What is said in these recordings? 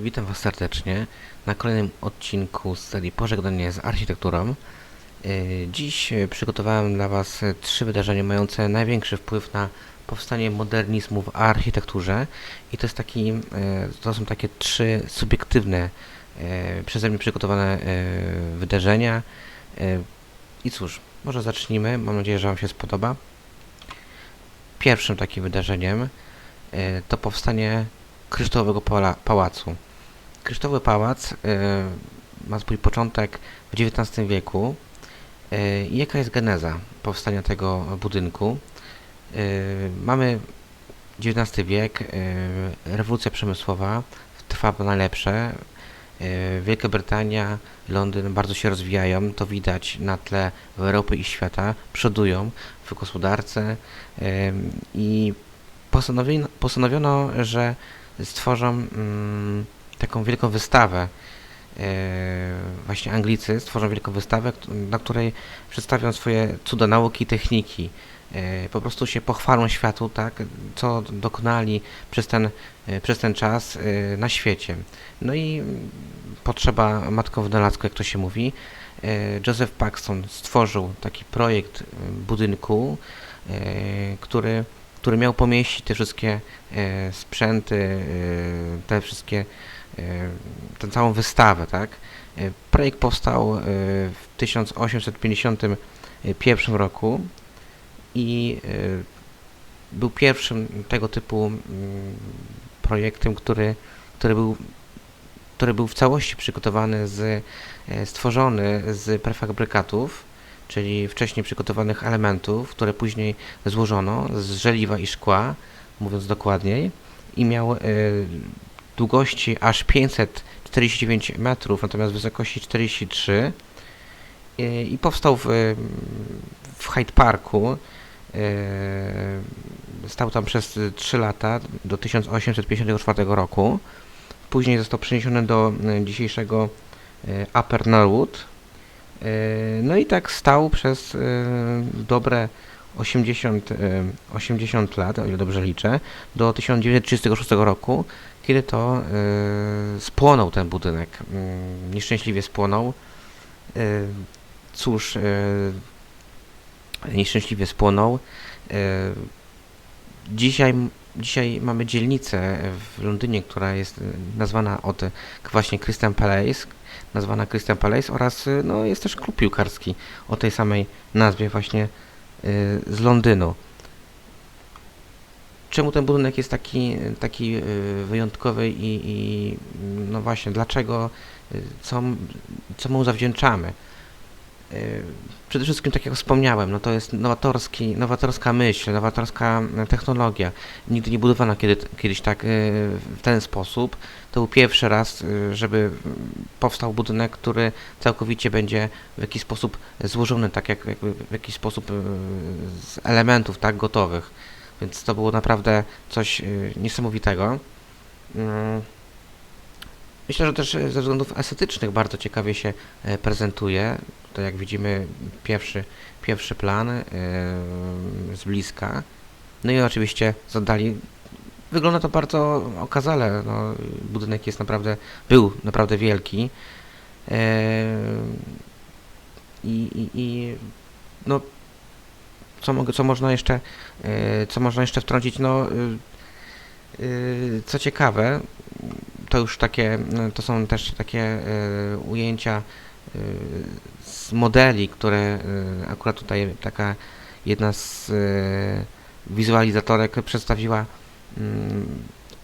Witam Was serdecznie na kolejnym odcinku z serii Pożegnanie z architekturą. Yy, Dziś yy, przygotowałem dla Was trzy wydarzenia mające największy wpływ na powstanie modernizmu w architekturze i to jest taki, yy, to są takie trzy subiektywne przeze mnie przygotowane wydarzenia. I cóż, może zacznijmy. Mam nadzieję, że Wam się spodoba. Pierwszym takim wydarzeniem to powstanie Kryształowego Pałacu. Kryształowy Pałac y, ma swój początek w XIX wieku. I jaka jest geneza powstania tego budynku? Y, mamy XIX wiek, rewolucja przemysłowa trwa po najlepsze. Wielka Brytania, Londyn bardzo się rozwijają, to widać na tle Europy i świata, przodują w gospodarce i postanowiono, postanowiono że stworzą mm, taką wielką wystawę. E, właśnie Anglicy stworzą wielką wystawę, na której przedstawią swoje cuda nauki i techniki. E, po prostu się pochwalą światu, tak, co dokonali przez ten, e, przez ten czas na świecie. No i potrzeba matką wynalazku, jak to się mówi. Joseph Paxton stworzył taki projekt budynku, który, który miał pomieścić te wszystkie sprzęty, te wszystkie, tę całą wystawę, tak? E, Projekt powstał e, w 1851 roku i e, był pierwszym tego typu mm, projektem, który, który, był, który był w całości przygotowany z, e, stworzony z prefabrykatów, czyli wcześniej przygotowanych elementów, które później złożono z żeliwa i szkła, mówiąc dokładniej, i miał e, długości aż 549 metrów, natomiast wysokości 43 e, i powstał w, w Hyde Parku. e, Stał tam przez 3 lata do 1854 roku. Później został przeniesiony do e, dzisiejszego e, Upper Norwood. No i tak stał przez dobre 80, e, 80 lat, o ile dobrze liczę, do 1936 roku, kiedy to e, spłonął ten budynek. Mm, Nieszczęśliwie spłonął. E, Cóż, nieszczęśliwie spłonął. Dzisiaj, dzisiaj mamy dzielnicę w Londynie, która jest nazwana od właśnie Crystal Palace, nazwana Crystal Palace oraz no, jest też klub piłkarski o tej samej nazwie właśnie z Londynu. Czemu ten budynek jest taki, taki e, wyjątkowy i, i no właśnie dlaczego, e, co, co mu zawdzięczamy? E, Przede wszystkim, tak jak wspomniałem, no to jest nowatorski, nowatorska myśl, nowatorska technologia. Nigdy nie budowano kiedy, kiedyś tak w ten sposób. To był pierwszy raz, żeby powstał budynek, który całkowicie będzie w jakiś sposób złożony, tak jak w jakiś sposób z elementów tak gotowych. Więc to było naprawdę coś e, niesamowitego. Mm. Myślę, że też e, ze względów estetycznych bardzo ciekawie się e, prezentuje. To jak widzimy pierwszy, pierwszy plan z bliska. No i oczywiście z oddali wygląda to bardzo okazale. No, budynek jest naprawdę, był naprawdę wielki. I, i, i no, co, mogę, co można jeszcze, e, co można jeszcze wtrącić? No, y, y, co ciekawe, to już takie, no, to są też takie e, ujęcia e, z modeli, które e, akurat tutaj taka jedna z e, wizualizatorek przedstawiła mm,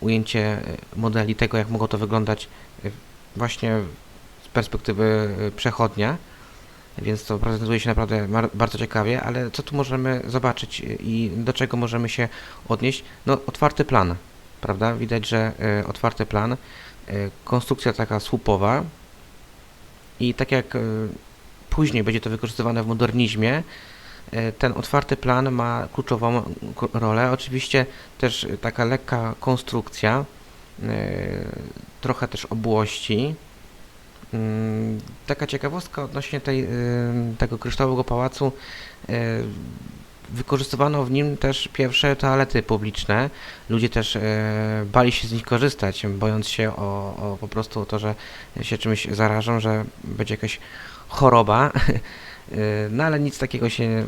ujęcie e, modeli tego, jak mogło to wyglądać e, właśnie z perspektywy e, przechodnia. Więc to prezentuje się naprawdę bardzo ciekawie, ale co tu możemy zobaczyć e, i do czego możemy się odnieść? No, otwarty plan, prawda? Widać, że e, otwarty plan, e, konstrukcja taka słupowa i tak jak później będzie to wykorzystywane w modernizmie, ten otwarty plan ma kluczową rolę. Oczywiście też taka lekka konstrukcja, trochę też obłości. Mm, Taka ciekawostka odnośnie tej, y, tego kryształowego pałacu. y, wykorzystywano w nim też pierwsze toalety publiczne. Ludzie też e, bali się z nich korzystać, bojąc się o, o po prostu to, że się czymś zarażą, że będzie jakaś choroba. No ale nic takiego się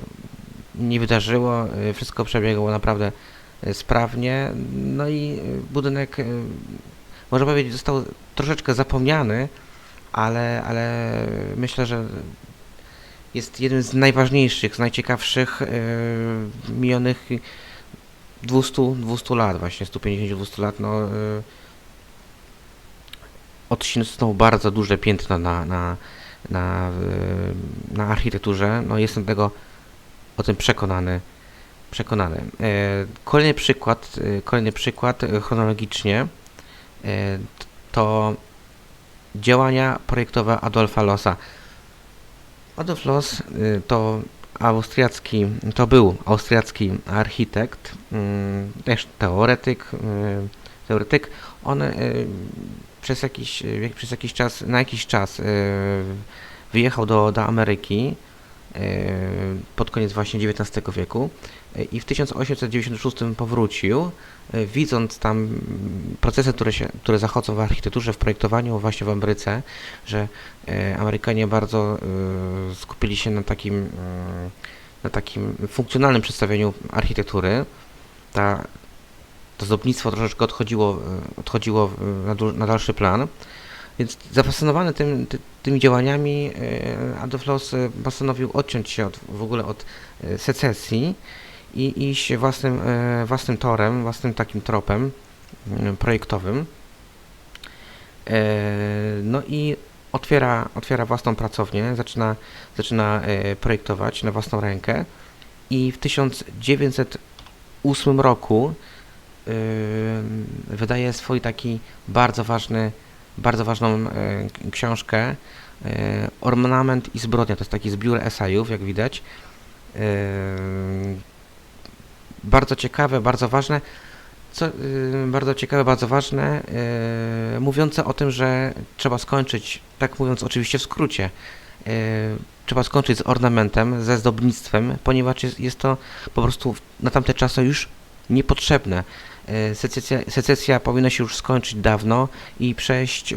nie wydarzyło. Wszystko przebiegło naprawdę sprawnie. No i budynek, można powiedzieć, został troszeczkę zapomniany, ale, ale myślę, że jest jednym z najważniejszych, z najciekawszych e, minionych 200, 200 lat, właśnie 150-200 lat, no e, odcisnął bardzo duże piętno na, na, na, e, na architekturze. No jestem tego o tym przekonany. przekonany. E, kolejny przykład, e, kolejny przykład chronologicznie t- to działania projektowe Adolfa Lossa. Adolf Loss y, to austriacki, to był austriacki architekt, mm, też teoretyk, y, teoretyk. On y, przez jakiś, y, jak- przez jakiś czas, na jakiś czas y, wyjechał do, do Ameryki y, pod koniec właśnie XIX wieku y, i w 1896 powrócił, y, widząc tam procesy, które, się, które zachodzą w architekturze, w projektowaniu właśnie w Ameryce, że e, Amerykanie bardzo e, skupili się na takim, mm, na takim funkcjonalnym przedstawieniu architektury. Ta, to zdobnictwo troszeczkę odchodziło, e, odchodziło na, na dalszy plan. Więc zafascynowany tym, ty, tymi działaniami e, Adolf Loss e, postanowił odciąć się od, w ogóle od e, secesji i iść własnym, e, własnym torem, własnym takim tropem mm, projektowym. E, No i otwiera, otwiera własną pracownię, zaczyna, zaczyna e, projektować na własną rękę i w 1908 roku wydaje swój taki bardzo ważny, bardzo ważną książkę Ornament i zbrodnia. To jest taki zbiór esejów, jak widać. Bardzo ciekawe, bardzo ważne. Co, y, bardzo ciekawe, bardzo ważne, y, mówiące o tym, że trzeba skończyć, tak mówiąc oczywiście w skrócie, y, trzeba skończyć z ornamentem, ze zdobnictwem, ponieważ jest, jest to po prostu na tamte czasy już niepotrzebne. Y, Secesja, secesja powinna się już skończyć dawno i przejść, y,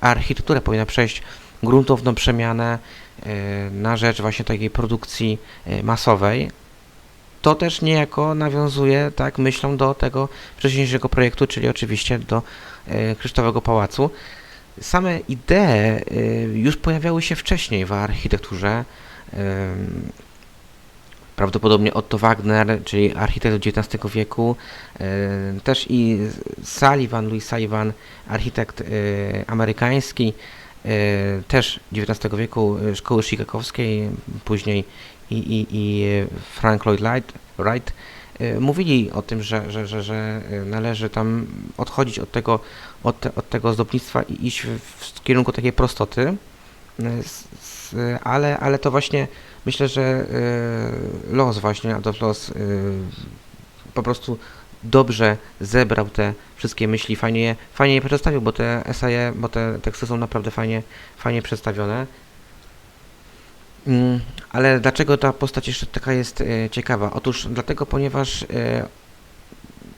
architektura powinna przejść gruntowną przemianę y, na rzecz właśnie takiej produkcji y, masowej, to też niejako nawiązuje, tak, myślą do tego wcześniejszego projektu, czyli oczywiście do e, Kryształowego Pałacu. Same idee e, już pojawiały się wcześniej w architekturze. em, Prawdopodobnie Otto Wagner, czyli architekt XIX wieku, e, też i Sullivan, Louis Sullivan, architekt e, amerykański, e, też XIX wieku, e, szkoły chicagowskiej, później i, i, i Frank Lloyd Wright, e, mówili o tym, że, że, że, że należy tam odchodzić od tego, od, te, od tego zdobnictwa i iść w, kierunku takiej prostoty, s, ale, ale to właśnie myślę, że e, los właśnie, Adolf Los po prostu dobrze zebrał te wszystkie myśli, fajnie je, fajnie je przedstawił, bo te eseje, bo te teksty są naprawdę fajnie, fajnie przedstawione. Mm, Ale dlaczego ta postać jeszcze taka jest e, ciekawa? Otóż dlatego, ponieważ e,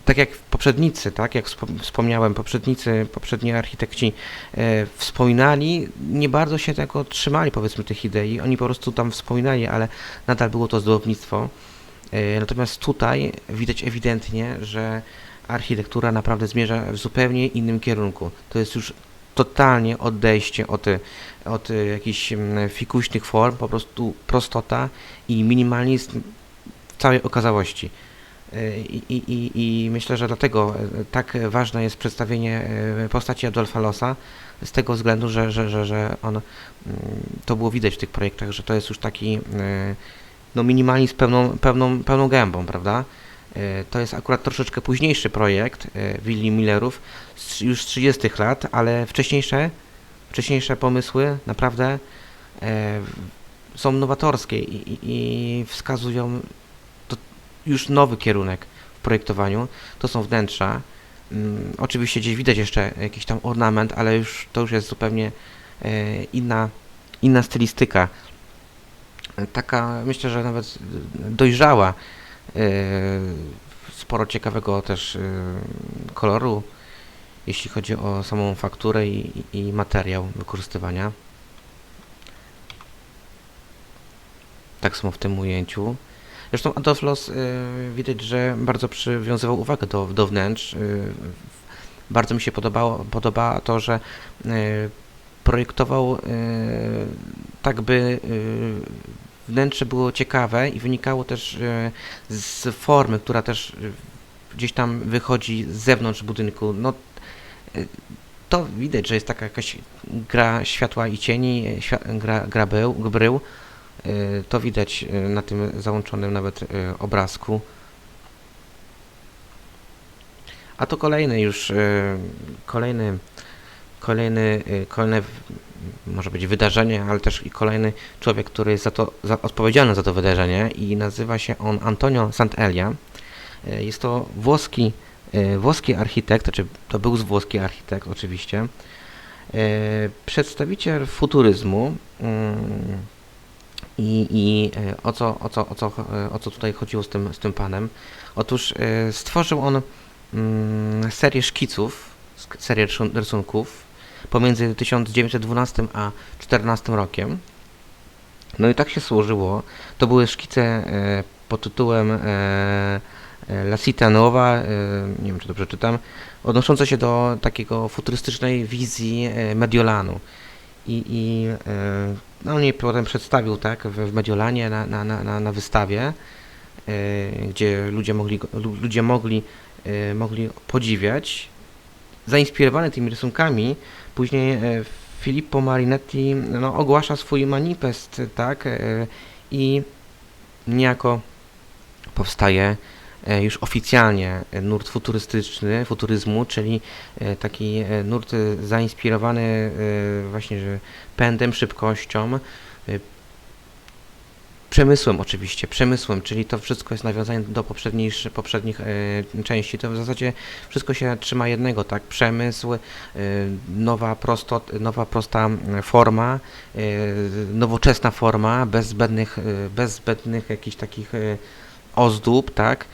tak jak poprzednicy, tak jak wspom- wspomniałem, poprzednicy, poprzedni architekci e, wspominali, nie bardzo się tego trzymali, powiedzmy, tych idei. Oni po prostu tam wspominali, ale nadal było to zdobnictwo. E, natomiast tutaj widać ewidentnie, że architektura naprawdę zmierza w zupełnie innym kierunku. To jest już totalnie odejście od, od jakichś mm, fikuśnych form, po prostu prostota i minimalizm całej okazałości. I, i, i, myślę, że dlatego e, tak ważne jest przedstawienie e, postaci Adolfa Lossa, z tego względu, że, że, że, że on, mm, to było widać w tych projektach, że to jest już taki e, no minimalizm pełną, pełną, pełną gębą, prawda? E, To jest akurat troszeczkę późniejszy projekt e, willi Millerów, już z 30 lat, ale wcześniejsze, wcześniejsze pomysły naprawdę e, są nowatorskie i, i, wskazują już nowy kierunek w projektowaniu. To są wnętrza. Mm, oczywiście gdzieś widać jeszcze jakiś tam ornament, ale już to już jest zupełnie inna, inna stylistyka. taka, myślę, że nawet dojrzała. E, Sporo ciekawego też e, koloru, jeśli chodzi o samą fakturę i, i materiał wykorzystywania. Tak samo w tym ujęciu. Zresztą Adolf Loss y, widać, że bardzo przywiązywał uwagę do, do wnętrz. Y, bardzo mi się podobało, podoba to, że y, projektował y, tak, by y, wnętrze było ciekawe i wynikało też y, z formy, która też y, gdzieś tam wychodzi z zewnątrz budynku. No, y, to widać, że jest taka jakaś gra światła i cieni, gra, gra brył. Y, To widać na tym załączonym nawet obrazku. A to kolejny już, kolejny, kolejny, y, kolejne, może być wydarzenie, ale też i kolejny człowiek, który jest za to za, odpowiedzialny za to wydarzenie i nazywa się on Antonio Sant'Elia. Y, Jest to włoski, y, włoski architekt, znaczy to był z włoski architekt oczywiście, przedstawiciel futuryzmu. mm, i, i o, co, o, co, o, co, o co tutaj chodziło z tym, z tym panem? Otóż stworzył on mm, serię szkiców, serię rysun- rysunków pomiędzy 1912 a 14 rokiem. No i tak się służyło. To były szkice e, pod tytułem e, e, La Città Nuova, e, nie wiem czy dobrze czytam, odnoszące się do takiego futurystycznej wizji Mediolanu. I, i no, on je potem przedstawił tak, w, Mediolanie na, na, na, na- wystawie, gdzie ludzie mogli, ludzie mogli, mogli podziwiać. Zainspirowany tymi rysunkami, później e, Filippo Marinetti no, ogłasza swój manifest, tak, e, i niejako powstaje e, już oficjalnie nurt futurystyczny, futuryzmu, czyli taki nurt zainspirowany właśnie pędem, szybkością, przemysłem oczywiście, przemysłem, czyli to wszystko jest nawiązanie do poprzednich, e, części. To w zasadzie wszystko się trzyma jednego, tak? Przemysł, e, nowa, prosto, nowa prosta mm, forma, e, nowoczesna forma, bez zbędnych, e, bez zbędnych jakichś takich e, ozdób, tak?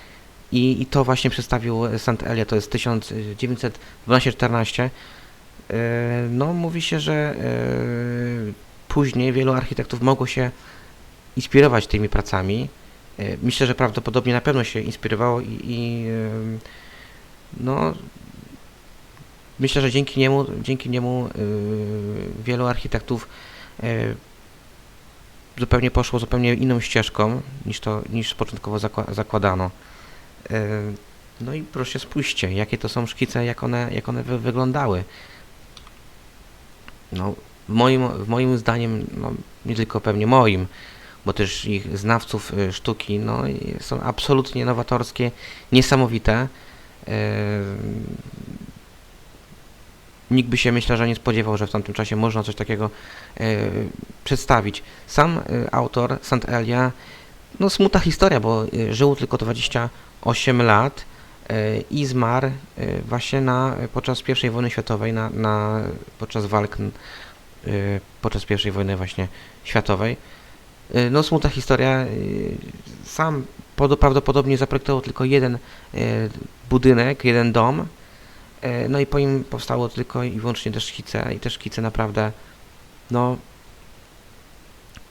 I, I to właśnie przedstawił Sant Elia, to jest 1912-14. E, No, mówi się, że e, później wielu architektów mogło się inspirować tymi pracami. E, Myślę, że prawdopodobnie na pewno się inspirowało i, i em, no, myślę, że dzięki niemu, dzięki niemu y, wielu architektów e, zupełnie poszło zupełnie inną ścieżką niż to niż początkowo zakła- zakładano. E, No i proszę spójrzcie, jakie to są szkice, jak one, jak one wy, wyglądały. No, w moim, w moim zdaniem, no, nie tylko pewnie moim, bo też ich znawców y, sztuki, no, są absolutnie nowatorskie, niesamowite. E, Nikt by się myślę, że nie spodziewał, że w tamtym czasie można coś takiego e, przedstawić. Sam autor, Sant Elia, no smutna historia, bo żył tylko 28 lat i zmarł właśnie na, podczas I wojny światowej, na, na, podczas walk podczas I wojny właśnie światowej. E, No smutna historia. e, Sam podo- prawdopodobnie zaprojektował tylko jeden e, budynek, jeden dom. No i po nim powstało tylko i wyłącznie te szkice i te szkice naprawdę no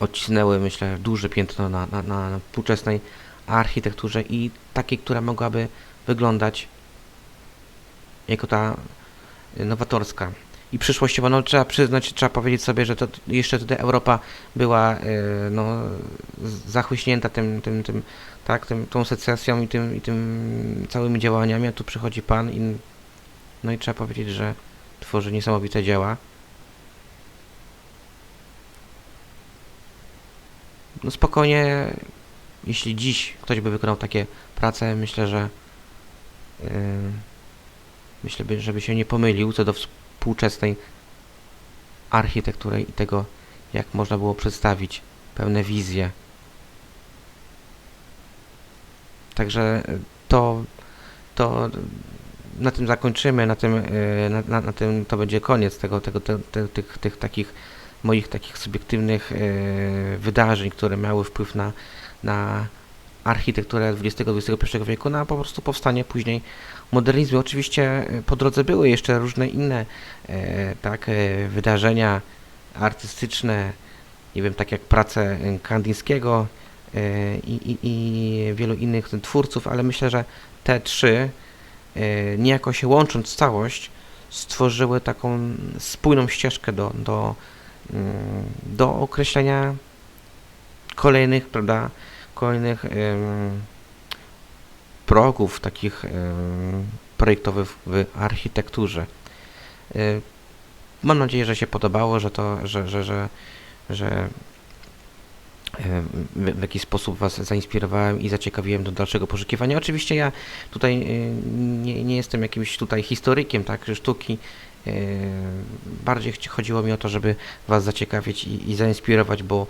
odcisnęły myślę duże piętno na, na, na współczesnej architekturze i takiej, która mogłaby wyglądać jako ta y, nowatorska i przyszłościowa. No trzeba przyznać, trzeba powiedzieć sobie, że to jeszcze wtedy Europa była y, no, zachłyśnięta tym, tym, tym, tak, tym, tą secesją i tym, i tym całymi działaniami, a tu przychodzi Pan i no i trzeba powiedzieć, że tworzy niesamowite dzieła. No spokojnie, jeśli dziś ktoś by wykonał takie prace, myślę, że yy, myślę, by, żeby się nie pomylił co do współczesnej architektury i tego, jak można było przedstawić pewne wizje. Także y, to, to na tym zakończymy, na tym, y, na, na, na tym to będzie koniec tego, tego, te, te, tych, tych takich moich takich subiektywnych e, wydarzeń, które miały wpływ na, na architekturę XX-XXI wieku, na po prostu powstanie później modernizmu. Oczywiście e, po drodze były jeszcze różne inne e, tak, e, wydarzenia artystyczne, nie wiem, tak jak prace Kandińskiego i, i, i wielu innych twórców, ale myślę, że te trzy niejako się łącząc w całość stworzyły taką spójną ścieżkę do, do, mm, do określenia kolejnych, prawda, kolejnych progów takich projektowych w architekturze. Mam nadzieję, że się podobało, że to, że, że, że, że w, jakiś sposób Was zainspirowałem i zaciekawiłem do dalszego poszukiwania. Oczywiście ja tutaj nie, nie jestem jakimś tutaj historykiem, tak, sztuki. Bardziej chodziło mi o to, żeby Was zaciekawić i, i zainspirować, bo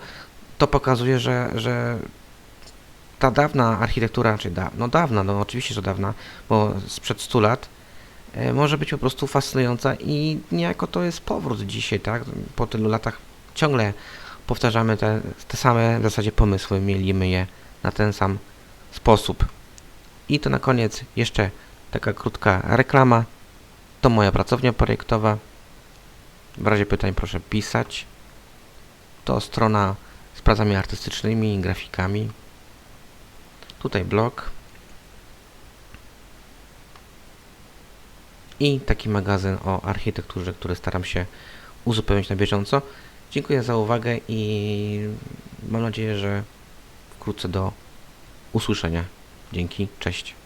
to pokazuje, że, że ta dawna architektura, czy da, no dawna, no oczywiście, że dawna, bo sprzed 100 lat, e, może być po prostu fascynująca i niejako to jest powrót dzisiaj, tak? Po tylu latach ciągle powtarzamy te, te same w zasadzie pomysły, mielimy je na ten sam sposób. I to na koniec jeszcze taka krótka reklama. To moja pracownia projektowa. W razie pytań proszę pisać. To strona z pracami artystycznymi i grafikami. Tutaj blog. I taki magazyn o architekturze, który staram się uzupełnić na bieżąco. Dziękuję za uwagę i mam nadzieję, że wkrótce do usłyszenia. Dzięki, cześć.